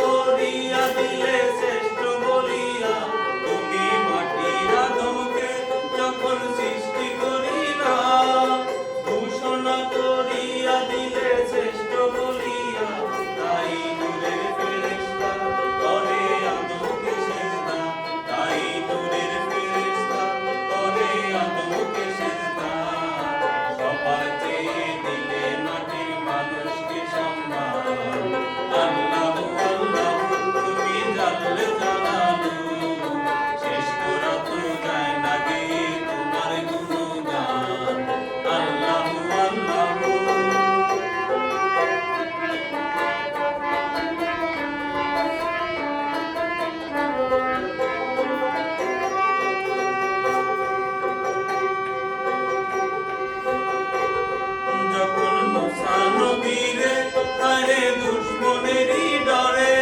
করিয়া দিয়ে তীরে আরে দুশ্মনেরই ডরে।